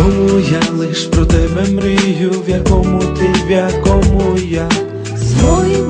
В якому я лиш про тебе мрію, в якому ти, в якому я. Свої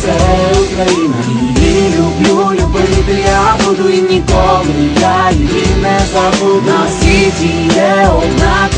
це Україна. Її люблю, любити я буду і ніколи я її не забуду. На світі є одна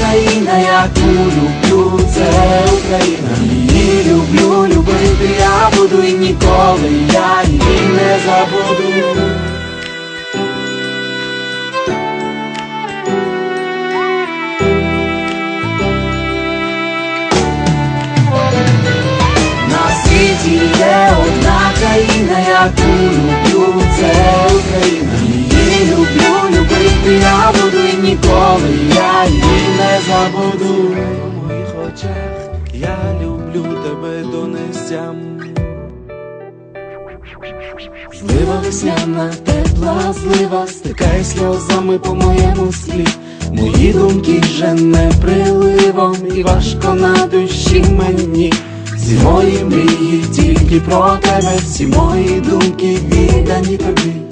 ніколи я її не забуду. В моїх очах я люблю тебе донестям. Злива весняна, тепла злива, стикай сльозами по моєму склі. Мої думки жене приливом, і важко на душі мені. Всі мої мрії тільки про тебе, всі мої думки віддані тобі.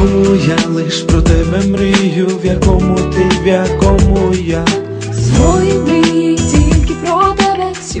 В якому я лиш про тебе мрію, в якому ти, в якому я. Свої мрії тільки про тебе, всі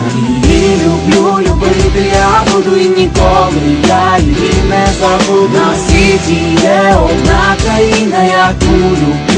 Буду і ніколи я її не забуду. На світі є одна країна, яку люблю,